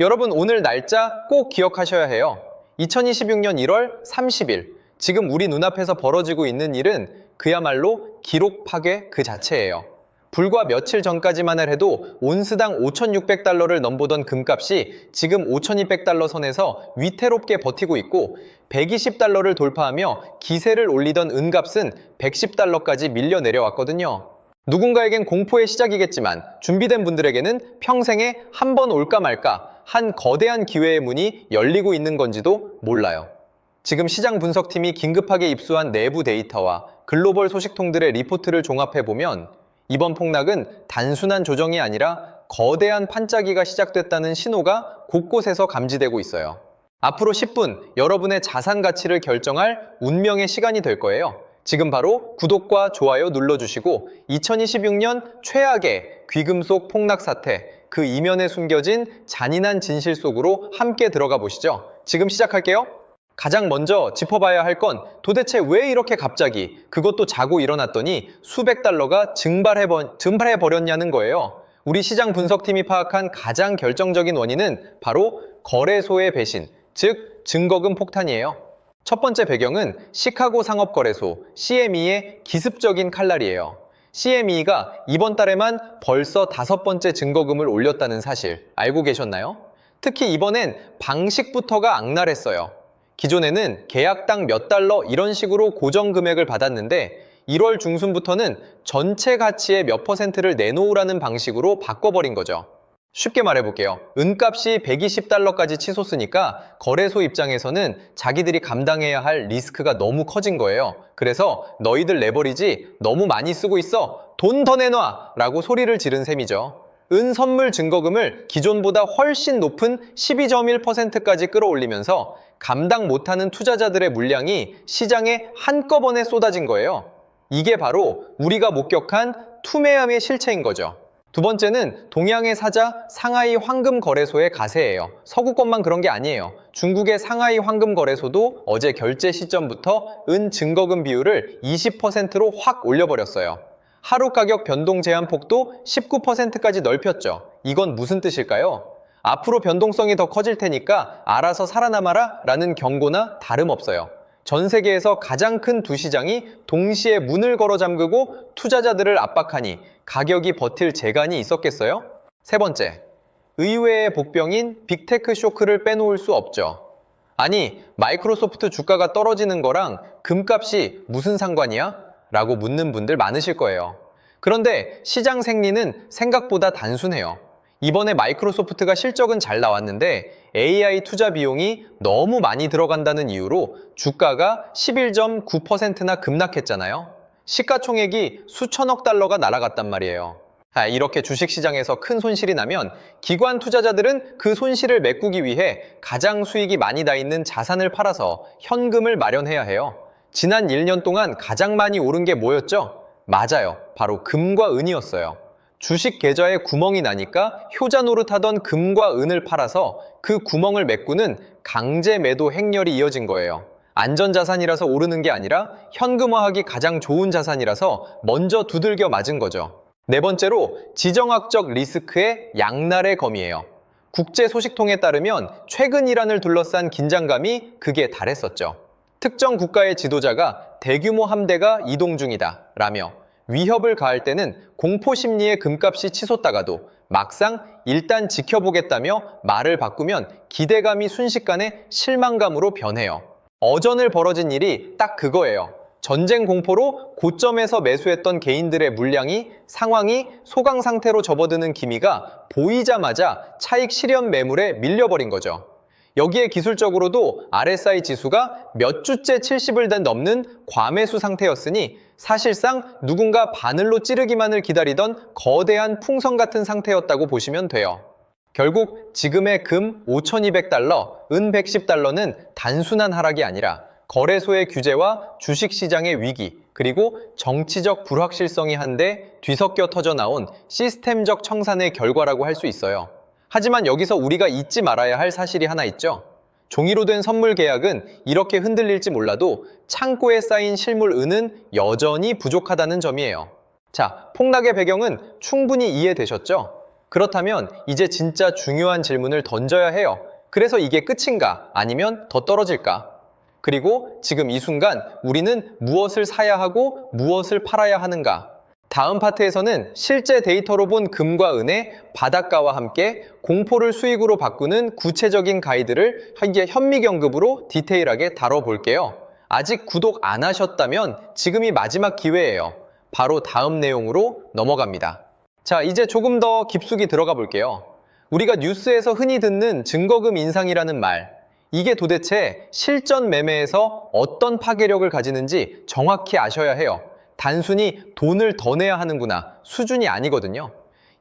여러분 오늘 날짜 꼭 기억하셔야 해요. 2026년 1월 30일. 지금 우리 눈앞에서 벌어지고 있는 일은 그야말로 기록 파괴 그 자체예요. 불과 며칠 전까지만 해도 온스당 5,600달러를 넘보던 금값이 지금 5,200달러 선에서 위태롭게 버티고 있고 120달러를 돌파하며 기세를 올리던 은값은 110달러까지 밀려 내려왔거든요. 누군가에겐 공포의 시작이겠지만 준비된 분들에게는 평생에 한 번 올까 말까 한 거대한 기회의 문이 열리고 있는 건지도 몰라요. 지금 시장 분석팀이 긴급하게 입수한 내부 데이터와 글로벌 소식통들의 리포트를 종합해보면 이번 폭락은 단순한 조정이 아니라 거대한 판짜기가 시작됐다는 신호가 곳곳에서 감지되고 있어요. 앞으로 10분 여러분의 자산 가치를 결정할 운명의 시간이 될 거예요. 지금 바로 구독과 좋아요 눌러주시고 2026년 최악의 귀금속 폭락 사태 그 이면에 숨겨진 잔인한 진실 속으로 함께 들어가 보시죠. 지금 시작할게요. 가장 먼저 짚어봐야 할 건 도대체 왜 이렇게 갑자기 그것도 자고 일어났더니 수백 달러가 증발해버, 증발해버렸냐는 거예요. 우리 시장 분석팀이 파악한 가장 결정적인 원인은 바로 거래소의 배신, 즉 증거금 폭탄이에요. 첫 번째 배경은 시카고 상업거래소 CME의 기습적인 칼날이에요. CME가 이번 달에만 벌써 다섯 번째 증거금을 올렸다는 사실 알고 계셨나요? 특히 이번엔 방식부터가 악랄했어요. 기존에는 계약당 몇 달러 이런 식으로 고정 금액을 받았는데 1월 중순부터는 전체 가치의 몇 퍼센트를 내놓으라는 방식으로 바꿔버린 거죠. 쉽게 말해볼게요. 은값이 120달러까지 치솟으니까 거래소 입장에서는 자기들이 감당해야 할 리스크가 너무 커진 거예요. 그래서 너희들 레버리지 너무 많이 쓰고 있어. 돈 더 내놔! 라고 소리를 지른 셈이죠. 은 선물 증거금을 기존보다 훨씬 높은 12.1%까지 끌어올리면서 감당 못하는 투자자들의 물량이 시장에 한꺼번에 쏟아진 거예요. 이게 바로 우리가 목격한 투매함의 실체인 거죠. 두 번째는 동양의 사자 상하이 황금 거래소의 가세예요. 서구권만 그런 게 아니에요. 중국의 상하이 황금 거래소도 어제 결제 시점부터 은 증거금 비율을 20%로 확 올려버렸어요. 하루 가격 변동 제한 폭도 19%까지 넓혔죠. 이건 무슨 뜻일까요? 앞으로 변동성이 더 커질 테니까 알아서 살아남아라 라는 경고나 다름없어요. 전 세계에서 가장 큰 두 시장이 동시에 문을 걸어 잠그고 투자자들을 압박하니 가격이 버틸 재간이 있었겠어요? 세 번째, 의외의 복병인 빅테크 쇼크를 빼놓을 수 없죠. 아니, 마이크로소프트 주가가 떨어지는 거랑 금값이 무슨 상관이야? 라고 묻는 분들 많으실 거예요. 그런데 시장 생리는 생각보다 단순해요. 이번에 마이크로소프트가 실적은 잘 나왔는데 AI 투자 비용이 너무 많이 들어간다는 이유로 주가가 11.9%나 급락했잖아요. 시가총액이 수천억 달러가 날아갔단 말이에요. 아, 이렇게 주식시장에서 큰 손실이 나면 기관 투자자들은 그 손실을 메꾸기 위해 가장 수익이 많이 나 있는 자산을 팔아서 현금을 마련해야 해요. 지난 1년 동안 가장 많이 오른 게 뭐였죠? 맞아요. 바로 금과 은이었어요. 주식 계좌에 구멍이 나니까 효자 노릇하던 금과 은을 팔아서 그 구멍을 메꾸는 강제 매도 행렬이 이어진 거예요. 안전자산이라서 오르는 게 아니라 현금화하기 가장 좋은 자산이라서 먼저 두들겨 맞은 거죠. 네 번째로 지정학적 리스크의 양날의 검이에요. 국제 소식통에 따르면 최근 이란을 둘러싼 긴장감이 극에 달했었죠. 특정 국가의 지도자가 대규모 함대가 이동 중이다 라며 위협을 가할 때는 공포 심리의 금값이 치솟다가도 막상 일단 지켜보겠다며 말을 바꾸면 기대감이 순식간에 실망감으로 변해요. 어전을 벌어진 일이 딱 그거예요. 전쟁 공포로 고점에서 매수했던 개인들의 물량이 상황이 소강 상태로 접어드는 기미가 보이자마자 차익 실현 매물에 밀려버린 거죠. 여기에 기술적으로도 RSI 지수가 몇 주째 70을 넘는 과매수 상태였으니 사실상 누군가 바늘로 찌르기만을 기다리던 거대한 풍선 같은 상태였다고 보시면 돼요. 결국 지금의 금 5,200달러, 은 110달러는 단순한 하락이 아니라 거래소의 규제와 주식시장의 위기, 그리고 정치적 불확실성이 한데 뒤섞여 터져 나온 시스템적 청산의 결과라고 할 수 있어요. 하지만 여기서 우리가 잊지 말아야 할 사실이 하나 있죠. 종이로 된 선물 계약은 이렇게 흔들릴지 몰라도 창고에 쌓인 실물 은은 여전히 부족하다는 점이에요. 자, 폭락의 배경은 충분히 이해되셨죠? 그렇다면 이제 진짜 중요한 질문을 던져야 해요. 그래서 이게 끝인가? 아니면 더 떨어질까? 그리고 지금 이 순간 우리는 무엇을 사야 하고 무엇을 팔아야 하는가? 다음 파트에서는 실제 데이터로 본 금과 은의 바닷가와 함께 공포를 수익으로 바꾸는 구체적인 가이드를 이게 현미경급으로 디테일하게 다뤄볼게요. 아직 구독 안 하셨다면 지금이 마지막 기회예요. 바로 다음 내용으로 넘어갑니다. 자, 이제 조금 더 깊숙이 들어가 볼게요. 우리가 뉴스에서 흔히 듣는 증거금 인상이라는 말. 이게 도대체 실전 매매에서 어떤 파괴력을 가지는지 정확히 아셔야 해요. 단순히 돈을 더 내야 하는구나 수준이 아니거든요.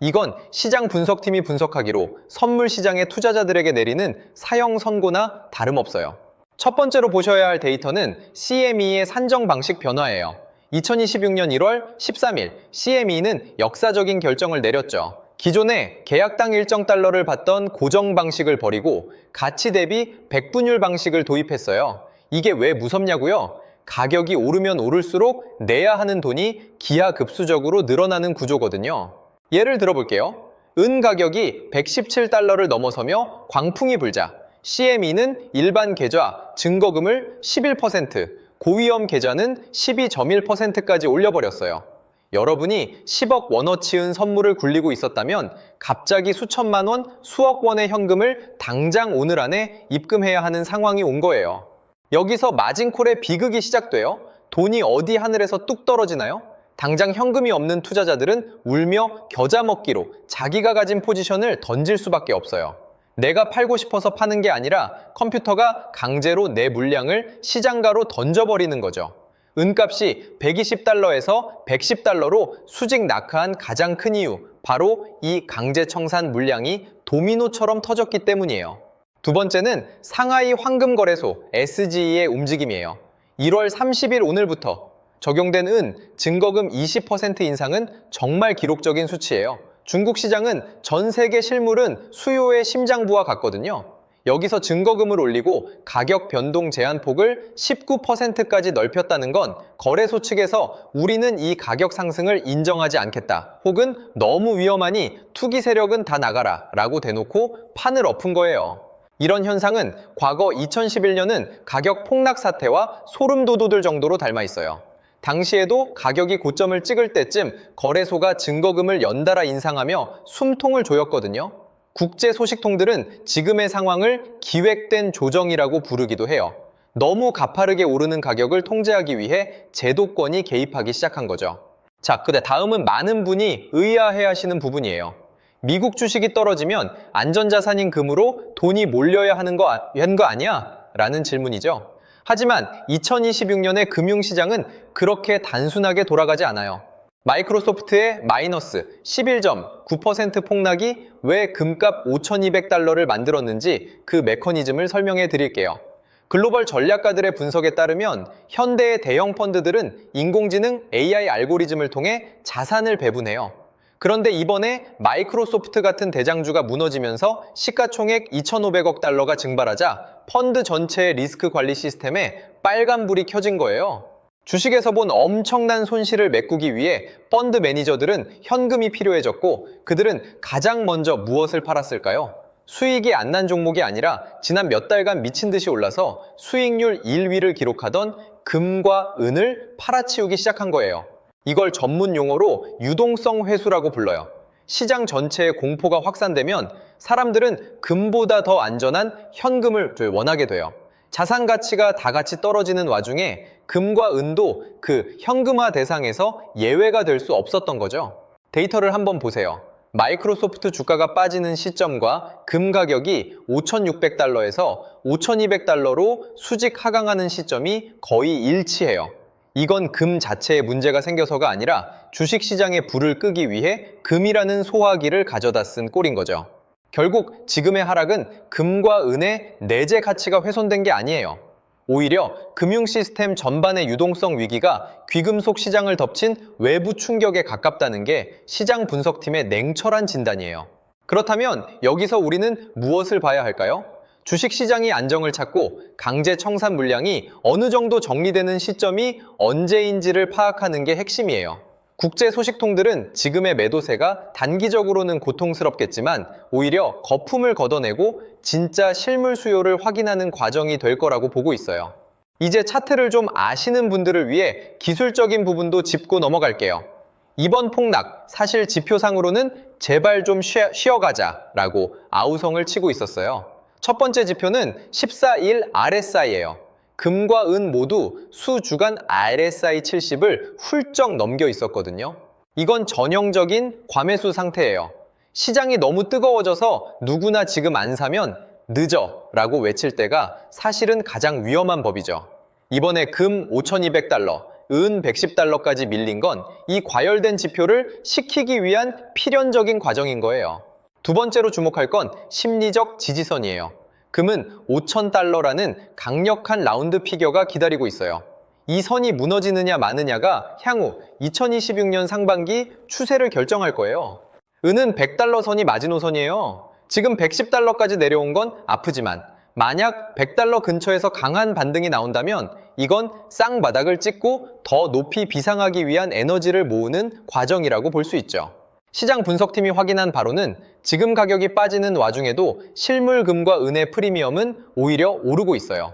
이건 시장 분석팀이 분석하기로 선물 시장의 투자자들에게 내리는 사형 선고나 다름없어요. 첫 번째로 보셔야 할 데이터는 CME의 산정 방식 변화예요. 2026년 1월 13일 CME는 역사적인 결정을 내렸죠. 기존에 계약당 일정 달러를 받던 고정 방식을 버리고 가치 대비 백분율 방식을 도입했어요. 이게 왜 무섭냐고요? 가격이 오르면 오를수록 내야 하는 돈이 기하급수적으로 늘어나는 구조거든요. 예를 들어볼게요. 은 가격이 117달러를 넘어서며 광풍이 불자 CME는 일반 계좌 증거금을 11%, 고위험 계좌는 12.1%까지 올려버렸어요. 여러분이 10억 원어치은 선물을 굴리고 있었다면 갑자기 수천만 원, 수억 원의 현금을 당장 오늘 안에 입금해야 하는 상황이 온 거예요. 여기서 마진콜의 비극이 시작돼요. 돈이 어디 하늘에서 뚝 떨어지나요? 당장 현금이 없는 투자자들은 울며 겨자 먹기로 자기가 가진 포지션을 던질 수밖에 없어요. 내가 팔고 싶어서 파는 게 아니라 컴퓨터가 강제로 내 물량을 시장가로 던져버리는 거죠. 은값이 120달러에서 110달러로 수직 낙하한 가장 큰 이유, 바로 이 강제 청산 물량이 도미노처럼 터졌기 때문이에요. 두 번째는 상하이 황금거래소 SGE의 움직임이에요. 1월 30일 오늘부터 적용된 은 증거금 20% 인상은 정말 기록적인 수치예요. 중국 시장은 전 세계 실물은 수요의 심장부와 같거든요. 여기서 증거금을 올리고 가격 변동 제한 폭을 19%까지 넓혔다는 건 거래소 측에서 우리는 이 가격 상승을 인정하지 않겠다. 혹은 너무 위험하니 투기 세력은 다 나가라. 라고 대놓고 판을 엎은 거예요. 이런 현상은 과거 2011년은 가격 폭락 사태와 소름돋돋을 정도로 닮아 있어요. 당시에도 가격이 고점을 찍을 때쯤 거래소가 증거금을 연달아 인상하며 숨통을 조였거든요. 국제 소식통들은 지금의 상황을 기획된 조정이라고 부르기도 해요. 너무 가파르게 오르는 가격을 통제하기 위해 제도권이 개입하기 시작한 거죠. 자, 근데 다음은 많은 분이 의아해 하시는 부분이에요. 미국 주식이 떨어지면 안전자산인 금으로 돈이 몰려야 하는 거, 아- 한거 아니야? 라는 질문이죠. 하지만 2026년의 금융시장은 그렇게 단순하게 돌아가지 않아요. 마이크로소프트의 마이너스 11.9% 폭락이 왜 금값 5,200달러를 만들었는지 그 메커니즘을 설명해 드릴게요. 글로벌 전략가들의 분석에 따르면 현대의 대형 펀드들은 인공지능 AI 알고리즘을 통해 자산을 배분해요. 그런데 이번에 마이크로소프트 같은 대장주가 무너지면서 시가총액 2,500억 달러가 증발하자 펀드 전체의 리스크 관리 시스템에 빨간불이 켜진 거예요. 주식에서 본 엄청난 손실을 메꾸기 위해 펀드 매니저들은 현금이 필요해졌고 그들은 가장 먼저 무엇을 팔았을까요? 수익이 안 난 종목이 아니라 지난 몇 달간 미친 듯이 올라서 수익률 1위를 기록하던 금과 은을 팔아치우기 시작한 거예요. 이걸 전문 용어로 유동성 회수라고 불러요. 시장 전체의 공포가 확산되면 사람들은 금보다 더 안전한 현금을 원하게 돼요. 자산 가치가 다 같이 떨어지는 와중에 금과 은도 그 현금화 대상에서 예외가 될 수 없었던 거죠. 데이터를 한번 보세요. 마이크로소프트 주가가 빠지는 시점과 금 가격이 5,600달러에서 5,200달러로 수직 하강하는 시점이 거의 일치해요. 이건 금 자체에 문제가 생겨서가 아니라 주식 시장의 불을 끄기 위해 금이라는 소화기를 가져다 쓴 꼴인 거죠. 결국 지금의 하락은 금과 은의 내재 가치가 훼손된 게 아니에요. 오히려 금융 시스템 전반의 유동성 위기가 귀금속 시장을 덮친 외부 충격에 가깝다는 게 시장 분석팀의 냉철한 진단이에요. 그렇다면 여기서 우리는 무엇을 봐야 할까요? 주식 시장이 안정을 찾고 강제 청산 물량이 어느 정도 정리되는 시점이 언제인지를 파악하는 게 핵심이에요. 국제 소식통들은 지금의 매도세가 단기적으로는 고통스럽겠지만 오히려 거품을 걷어내고 진짜 실물 수요를 확인하는 과정이 될 거라고 보고 있어요. 이제 차트를 좀 아시는 분들을 위해 기술적인 부분도 짚고 넘어갈게요. 이번 폭락, 사실 지표상으로는 제발 좀 쉬어, 쉬어가자 라고 아우성을 치고 있었어요. 첫 번째 지표는 14일 RSI예요. 금과 은 모두 수주간 RSI 70을 훌쩍 넘겨 있었거든요. 이건 전형적인 과매수 상태예요. 시장이 너무 뜨거워져서 누구나 지금 안 사면 늦어 라고 외칠 때가 사실은 가장 위험한 법이죠. 이번에 금 5,200달러, 은 110달러까지 밀린 건 이 과열된 지표를 식히기 위한 필연적인 과정인 거예요. 두 번째로 주목할 건 심리적 지지선이에요. 금은 5,000달러라는 강력한 라운드 피겨가 기다리고 있어요. 이 선이 무너지느냐 마느냐가 향후 2026년 상반기 추세를 결정할 거예요. 은은 100달러 선이 마지노선이에요. 지금 110달러까지 내려온 건 아프지만 만약 100달러 근처에서 강한 반등이 나온다면 이건 쌍바닥을 찍고 더 높이 비상하기 위한 에너지를 모으는 과정이라고 볼 수 있죠. 시장 분석팀이 확인한 바로는 지금 가격이 빠지는 와중에도 실물금과 은의 프리미엄은 오히려 오르고 있어요.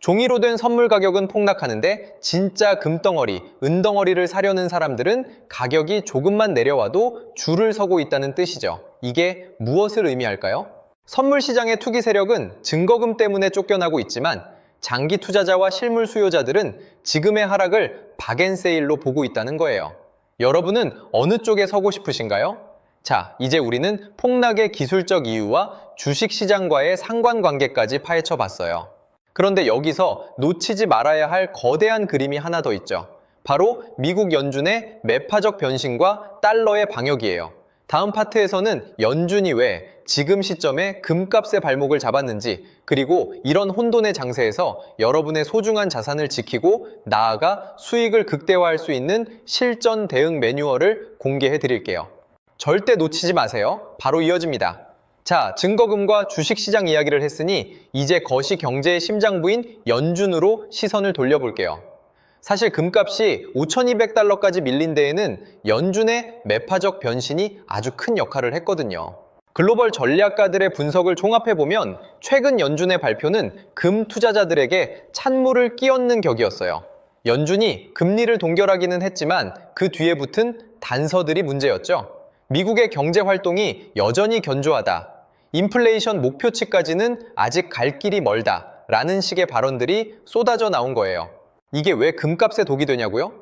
종이로 된 선물 가격은 폭락하는데 진짜 금덩어리, 은덩어리를 사려는 사람들은 가격이 조금만 내려와도 줄을 서고 있다는 뜻이죠. 이게 무엇을 의미할까요? 선물 시장의 투기 세력은 증거금 때문에 쫓겨나고 있지만 장기 투자자와 실물 수요자들은 지금의 하락을 박앤세일로 보고 있다는 거예요. 여러분은 어느 쪽에 서고 싶으신가요? 자, 이제 우리는 폭락의 기술적 이유와 주식 시장과의 상관관계까지 파헤쳐 봤어요. 그런데 여기서 놓치지 말아야 할 거대한 그림이 하나 더 있죠. 바로 미국 연준의 매파적 변신과 달러의 방역이에요. 다음 파트에서는 연준이 왜 지금 시점에 금값의 발목을 잡았는지 그리고 이런 혼돈의 장세에서 여러분의 소중한 자산을 지키고 나아가 수익을 극대화할 수 있는 실전 대응 매뉴얼을 공개해 드릴게요. 절대 놓치지 마세요. 바로 이어집니다. 자, 증거금과 주식시장 이야기를 했으니 이제 거시 경제의 심장부인 연준으로 시선을 돌려볼게요. 사실 금값이 5,200달러까지 밀린 데에는 연준의 매파적 변신이 아주 큰 역할을 했거든요. 글로벌 전략가들의 분석을 종합해보면 최근 연준의 발표는 금 투자자들에게 찬물을 끼얹는 격이었어요. 연준이 금리를 동결하기는 했지만 그 뒤에 붙은 단서들이 문제였죠. 미국의 경제 활동이 여전히 견조하다. 인플레이션 목표치까지는 아직 갈 길이 멀다. 라는 식의 발언들이 쏟아져 나온 거예요. 이게 왜 금값에 독이 되냐고요?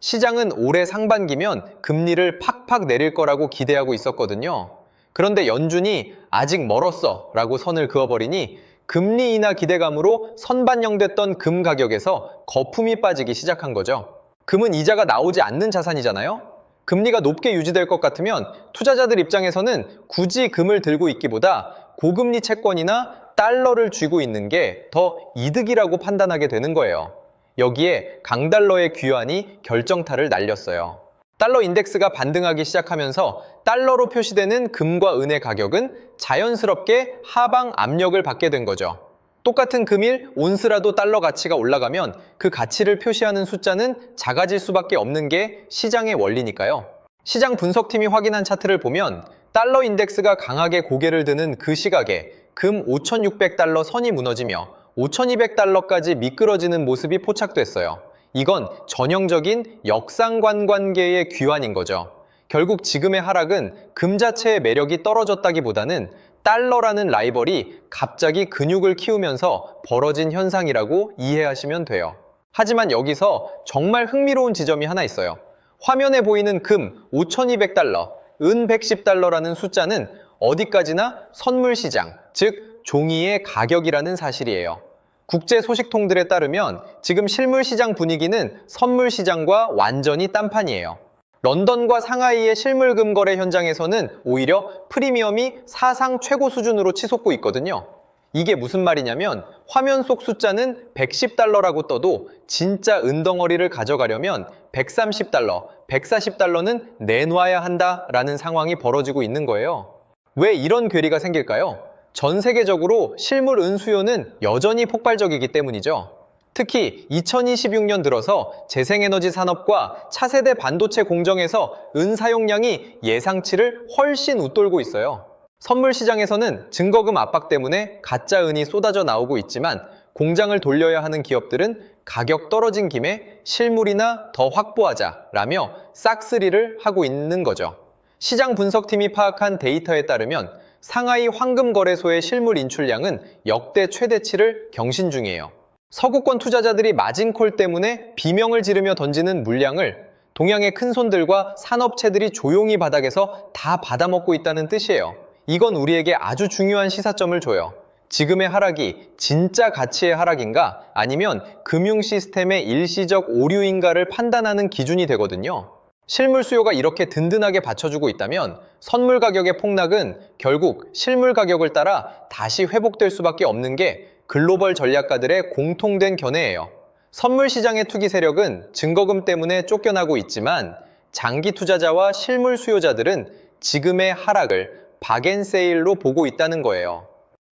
시장은 올해 상반기면 금리를 팍팍 내릴 거라고 기대하고 있었거든요. 그런데 연준이 아직 멀었어 라고 선을 그어버리니 금리 인하 기대감으로 선반영됐던 금 가격에서 거품이 빠지기 시작한 거죠. 금은 이자가 나오지 않는 자산이잖아요? 금리가 높게 유지될 것 같으면 투자자들 입장에서는 굳이 금을 들고 있기보다 고금리 채권이나 달러를 쥐고 있는 게 더 이득이라고 판단하게 되는 거예요. 여기에 강달러의 귀환이 결정타를 날렸어요. 달러 인덱스가 반등하기 시작하면서 달러로 표시되는 금과 은의 가격은 자연스럽게 하방 압력을 받게 된 거죠. 똑같은 금일 온스라도 달러 가치가 올라가면 그 가치를 표시하는 숫자는 작아질 수밖에 없는 게 시장의 원리니까요. 시장 분석팀이 확인한 차트를 보면 달러 인덱스가 강하게 고개를 드는 그 시각에 금 5,600달러 선이 무너지며 5,200달러까지 미끄러지는 모습이 포착됐어요. 이건 전형적인 역상관 관계의 귀환인 거죠. 결국 지금의 하락은 금 자체의 매력이 떨어졌다기보다는 달러라는 라이벌이 갑자기 근육을 키우면서 벌어진 현상이라고 이해하시면 돼요. 하지만 여기서 정말 흥미로운 지점이 하나 있어요. 화면에 보이는 금 5,200달러, 은 110달러라는 숫자는 어디까지나 선물 시장, 즉 종이의 가격이라는 사실이에요. 국제 소식통들에 따르면 지금 실물 시장 분위기는 선물 시장과 완전히 딴판이에요. 런던과 상하이의 실물금 거래 현장에서는 오히려 프리미엄이 사상 최고 수준으로 치솟고 있거든요. 이게 무슨 말이냐면 화면 속 숫자는 110달러라고 떠도 진짜 은덩어리를 가져가려면 130달러, 140달러는 내놔야 한다라는 상황이 벌어지고 있는 거예요. 왜 이런 괴리가 생길까요? 전 세계적으로 실물 은 수요는 여전히 폭발적이기 때문이죠. 특히 2026년 들어서 재생에너지 산업과 차세대 반도체 공정에서 은 사용량이 예상치를 훨씬 웃돌고 있어요. 선물 시장에서는 증거금 압박 때문에 가짜 은이 쏟아져 나오고 있지만 공장을 돌려야 하는 기업들은 가격 떨어진 김에 실물이나 더 확보하자라며 싹쓸이를 하고 있는 거죠. 시장 분석팀이 파악한 데이터에 따르면 상하이 황금거래소의 실물 인출량은 역대 최대치를 경신 중이에요. 서구권 투자자들이 마진콜 때문에 비명을 지르며 던지는 물량을 동양의 큰손들과 산업체들이 조용히 바닥에서 다 받아먹고 있다는 뜻이에요. 이건 우리에게 아주 중요한 시사점을 줘요. 지금의 하락이 진짜 가치의 하락인가 아니면 금융 시스템의 일시적 오류인가를 판단하는 기준이 되거든요. 실물 수요가 이렇게 든든하게 받쳐주고 있다면 선물 가격의 폭락은 결국 실물 가격을 따라 다시 회복될 수밖에 없는 게 글로벌 전략가들의 공통된 견해예요. 선물 시장의 투기 세력은 증거금 때문에 쫓겨나고 있지만 장기 투자자와 실물 수요자들은 지금의 하락을 박앤세일로 보고 있다는 거예요.